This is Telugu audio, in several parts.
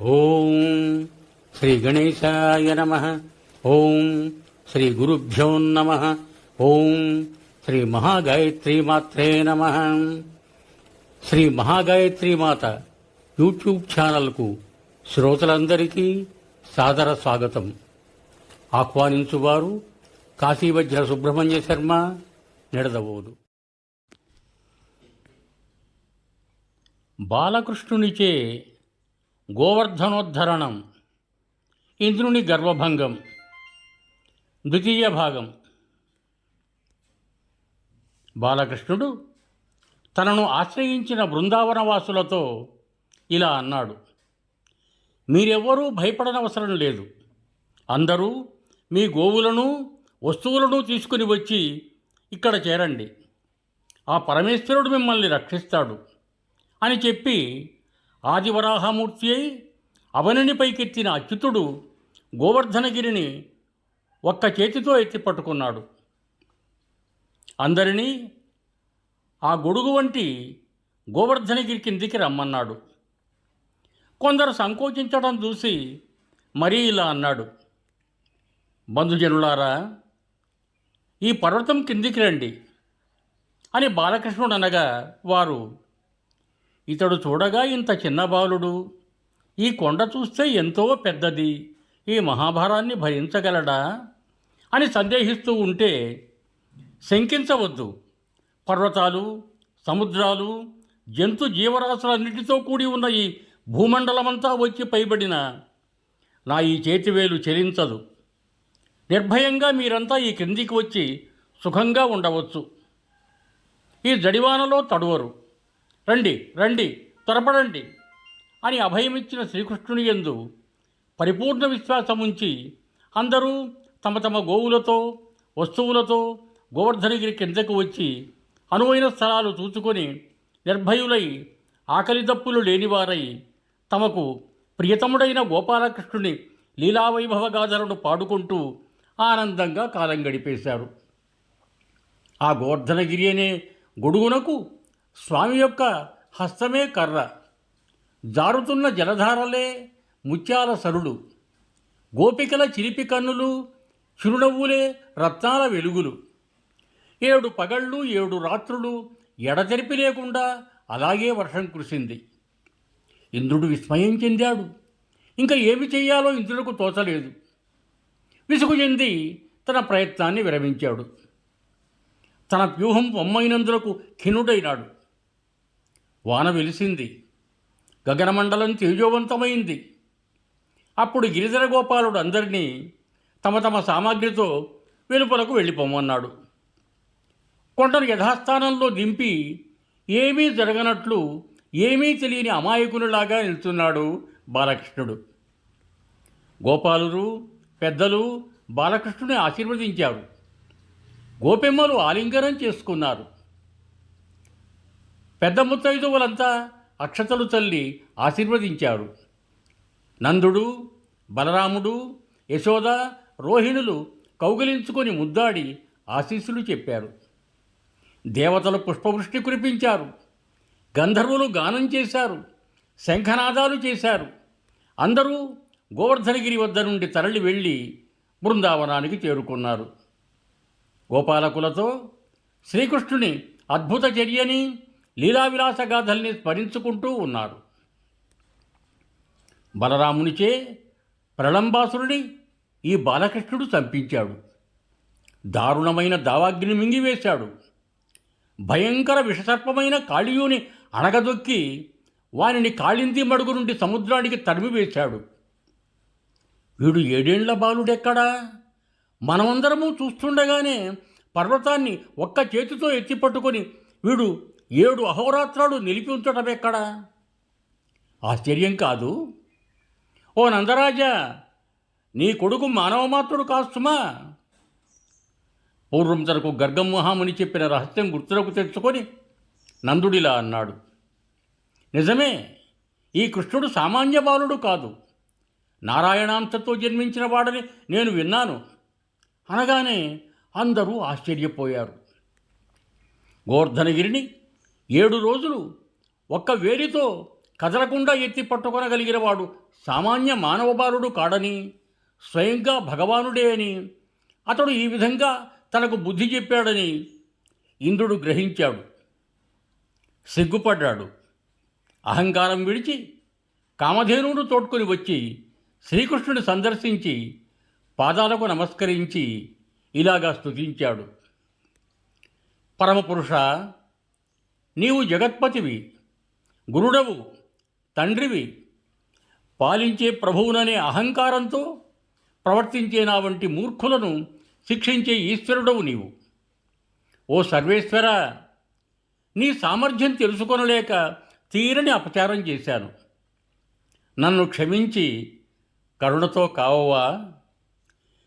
ఓం శ్రీ గణేశాయ నమ. ఓం శ్రీ గురుభ్యో నమ. ఓం శ్రీ మహాగాయత్రి మాత్రే నమ. శ్రీ మహాగాయత్రి మాత యూట్యూబ్ ఛానల్కు శ్రోతలందరికీ సాదర స్వాగతం. ఆహ్వానించువారు కాశీవజ్ర సుబ్రహ్మణ్య శర్మ నిడదవోదు. బాలకృష్ణునిచే గోవర్ధనోద్ధరణం ఇంద్రుని గర్వభంగం ద్వితీయ భాగం. బాలకృష్ణుడు తనను ఆశ్రయించిన బృందావనవాసులతో ఇలా అన్నాడు మీరెవ్వరూ భయపడనవసరం లేదు. అందరూ మీ గోవులను వస్తువులను తీసుకుని వచ్చి ఇక్కడ చేరండి. ఆ పరమేశ్వరుడు మిమ్మల్ని రక్షిస్తాడు అని చెప్పి ఆదివరాహమూర్తి అయి అవనిని పైకెత్తిన అచ్యుతుడు గోవర్ధనగిరిని ఒక్క చేతితో ఎత్తి పట్టుకున్నాడు. అందరినీ ఆ గొడుగు వంటి గోవర్ధనగిరి కిందికి రమ్మన్నాడు. కొందరు సంకోచించడం చూసి మరీ ఇలా అన్నాడు. బంధుజనులారా ఈ పర్వతం కిందికి రండి అని బాలకృష్ణుడు అనగా వారు ఇతడు చూడగా ఇంత చిన్న బాలుడు. ఈ కొండ చూస్తే ఎంతో పెద్దది. ఈ మహాభారాన్ని భరించగలడా? అని సందేహిస్తూ ఉంటే శంకించవద్దు. పర్వతాలు సముద్రాలు జంతు జీవరాశులన్నిటితో కూడి ఉన్న ఈ భూమండలమంతా వచ్చి పైబడిన నా ఈ చేతివేలు చెలించదు. నిర్భయంగా మీరంతా ఈ క్రిందికి వచ్చి సుఖంగా ఉండవచ్చు. ఈ జడివానలో తడువరు. రండి రండి త్వరపడండి అని అభయమిచ్చిన శ్రీకృష్ణుని యందు పరిపూర్ణ విశ్వాసం ఉంచి అందరూ తమ తమ గోవులతో వస్తువులతో గోవర్ధనగిరి కిందకు వచ్చి అనువైన స్థలాలు చూసుకొని నిర్భయులై ఆకలి దప్పులు లేనివారై తమకు ప్రియతముడైన గోపాలకృష్ణుని లీలావైభవగాథలను పాడుకుంటూ ఆనందంగా కాలం గడిపేశారు. ఆ గోవర్ధనగిరి అనే గొడుగునకు స్వామి యొక్క హస్తమే కర్ర. జారుతున్న జలధారలే ముత్యాల సరుడు. గోపికల చిలిపి కన్నులు చిరునవ్వులే రత్నాల వెలుగులు. ఏడు పగళ్ళు ఏడు రాత్రులు ఎడతెరిపి లేకుండా అలాగే వర్షం కురిసింది. ఇంద్రుడు విస్మయం చెందాడు. ఇంకా ఏమి చెయ్యాలో ఇంద్రుడికి తోచలేదు. విసుగు చెంది తన ప్రయత్నాన్ని విరమించాడు. తన వ్యూహం బొమ్మైనందులకు ఖిన్నుడైనాడు. వాన వెలిసింది. గగనమండలం తేజోవంతమైంది. అప్పుడు గిరిధర గోపాలుడు అందరినీ తమ తమ సామాగ్రితో వెలుపలకు వెళ్ళిపోమన్నాడు. కొండను యథాస్థానంలో దింపి ఏమీ జరగనట్లు ఏమీ తెలియని అమాయకునిలాగా నిల్చున్నాడు బాలకృష్ణుడు. గోపాలురు పెద్దలు బాలకృష్ణుని ఆశీర్వదించారు. గోపెమ్మలు ఆలింగనం చేసుకున్నారు. పెద్ద ముత్తైదువులంతా అక్షతలు తల్లి ఆశీర్వదించారు. నందుడు బలరాముడు యశోద రోహిణులు కౌగిలించుకొని ముద్దాడి ఆశీస్సులు చెప్పారు. దేవతలు పుష్పవృష్టి కురిపించారు. గంధర్వులు గానం చేశారు. శంఖనాదాలు చేశారు. అందరూ గోవర్ధనగిరి వద్ద నుండి తరలి వెళ్ళి బృందావనానికి చేరుకున్నారు. గోపాలకులతో శ్రీకృష్ణుని అద్భుత చర్యని లీలావిలాస గాథల్ని స్మరించుకుంటూ ఉన్నారు. బలరామునిచే ప్రళంబాసురుడి ఈ బాలకృష్ణుడు చంపించాడు. దారుణమైన దావాగ్ని మింగివేశాడు. భయంకర విషసర్పమైన కాళియుని అణగదొక్కి వానిని కాళింది మడుగు నుండి సముద్రానికి తరిమివేశాడు. వీడు ఏడేండ్ల బాలుడెక్కడా? మనమందరము చూస్తుండగానే పర్వతాన్ని ఒక్క చేతితో ఎత్తి పట్టుకొని వీడు ఏడు అహోరాత్రాలు నిలిపి ఉంచడం ఎక్కడా? ఆశ్చర్యం కాదు. ఓ నందరాజా నీ కొడుకు మానవమాత్రుడు కాస్తుమా? పూర్వం తనకు గర్గమహాముని చెప్పిన రహస్యం గుర్తులకు తెచ్చుకొని నందుడిలా అన్నాడు. నిజమే ఈ కృష్ణుడు సామాన్య బాలుడు కాదు. నారాయణాంశతో జన్మించిన వాడని నేను విన్నాను. అనగానే అందరూ ఆశ్చర్యపోయారు. గోవర్ధనగిరిని ఏడు రోజులు ఒక్క వేలితో కదలకుండా ఎత్తి పట్టుకొనగలిగినవాడు సామాన్య మానవ బాలుడు కాడని స్వయంగా భగవానుడే అని అతడు ఈ విధంగా తనకు బుద్ధి చెప్పాడని ఇంద్రుడు గ్రహించాడు. సిగ్గుపడ్డాడు. అహంకారం విడిచి కామధేనువును తోడ్కొని వచ్చి శ్రీకృష్ణుని సందర్శించి పాదాలకు నమస్కరించి ఇలాగా స్తుతించాడు. పరమపురుష నీవు జగత్పతివి గురుడవు తండ్రివి. పాలించే ప్రభువుననే అహంకారంతో ప్రవర్తించే నా వంటి మూర్ఖులను శిక్షించే ఈశ్వరుడవు నీవు. ఓ సర్వేశ్వర నీ సామర్థ్యం తెలుసుకొనలేక తీరని అపచారం చేశాను. నన్ను క్షమించి కరుణతో కావవా?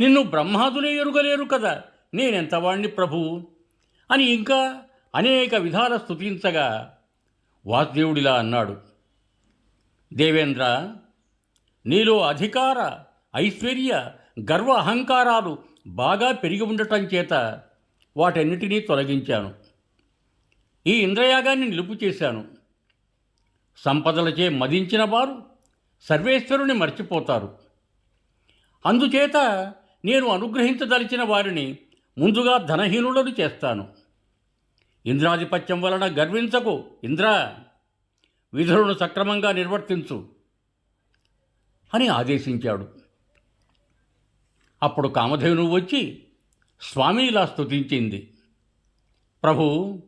నిన్ను బ్రహ్మాదులే ఎరుగలేరు కదా నేనెంతవాణ్ణి ప్రభువు అని ఇంకా అనేక విధాల స్థుతించగా వాసుదేవుడిలా అన్నాడు. దేవేంద్ర నీలో అధికార ఐశ్వర్య గర్వ అహంకారాలు బాగా పెరిగి ఉండటం చేత వాటన్నిటినీ తొలగించాను. ఈ ఇంద్రయాగాన్ని నిలుపు చేశాను. సంపదలచే మదించిన వారు సర్వేశ్వరుని మర్చిపోతారు. అందుచేత నేను అనుగ్రహించదలిచిన వారిని ముందుగా ధనహీనులను చేస్తాను. ఇంద్రాధిపత్యం వలన గర్వించకు. ఇంద్ర విధులను సక్రమంగా నిర్వర్తించు అని ఆదేశించాడు. అప్పుడు కామధేను వచ్చి స్వామి ఇలా స్తుతించింది. ప్రభు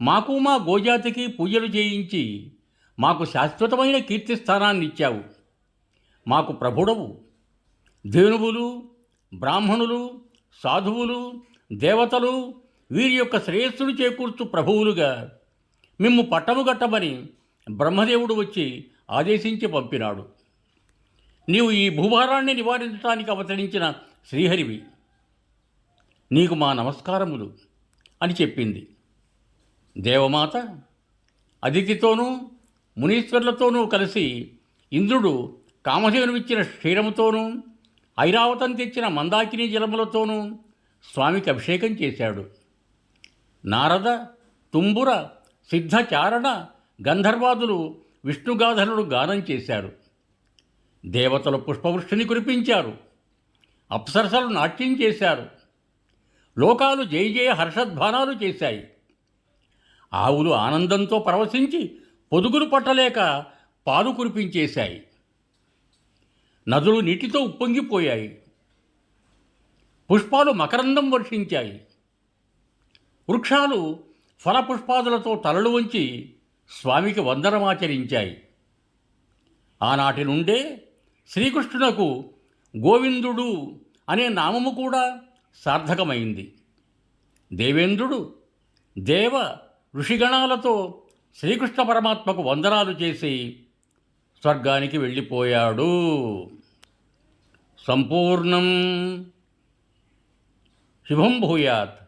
మాకు మా గోజాతికి పూజలు చేయించి మాకు శాశ్వతమైన కీర్తిస్థానాన్ని ఇచ్చావు. మాకు ప్రభుడవు. ధేనువులు బ్రాహ్మణులు సాధువులు దేవతలు వీరి యొక్క శ్రేయస్సును చేకూర్చు ప్రభువులుగా. మిమ్ము పట్టము గట్టమని బ్రహ్మదేవుడు వచ్చి ఆదేశించి పంపినాడు. నీవు ఈ భూభారాన్ని నివారించడానికి అవతరించిన శ్రీహరివి నీకు మా నమస్కారములు అని చెప్పింది. దేవమాత అదితితోనూ మునీశ్వర్లతోనూ కలిసి ఇంద్రుడు కామధేనువిచ్చిన క్షీరముతోనూ ఐరావతం తెచ్చిన మందాకిని జలములతోనూ స్వామికి అభిషేకం చేశాడు. నారద తుంబుర సిద్ధచారణ గంధర్వాదులు విష్ణుగాధరుడు గానం చేశారు. దేవతలు పుష్పవృష్టిని కురిపించారు. అప్సరసలు నాట్యం చేశారు. లోకాలు జయ జయ హర్షధ్వానాలు చేశాయి. ఆవులు ఆనందంతో పరవశించి పొదుగులు పట్టలేక పాలు కురిపించేశాయి. నదులు నీటితో ఉప్పొంగిపోయాయి. పుష్పాలు మకరందం వర్షించాయి. వృక్షాలు ఫలపుష్పాదులతో తలలు వంచి స్వామికి వందనమాచరించాయి. ఆనాటి నుండే శ్రీకృష్ణునకు గోవిందుడు అనే నామము కూడా సార్థకమైంది. దేవేంద్రుడు దేవ ఋషిగణాలతో శ్రీకృష్ణ పరమాత్మకు వందనాలు చేసి స్వర్గానికి వెళ్ళిపోయాడు. సంపూర్ణం. శుభం భూయాత్.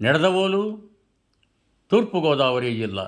ನಡೆದವೋಲು ತೂರ್ಪುಗೋದಾವರಿ ಜಿಲ್ಲಾ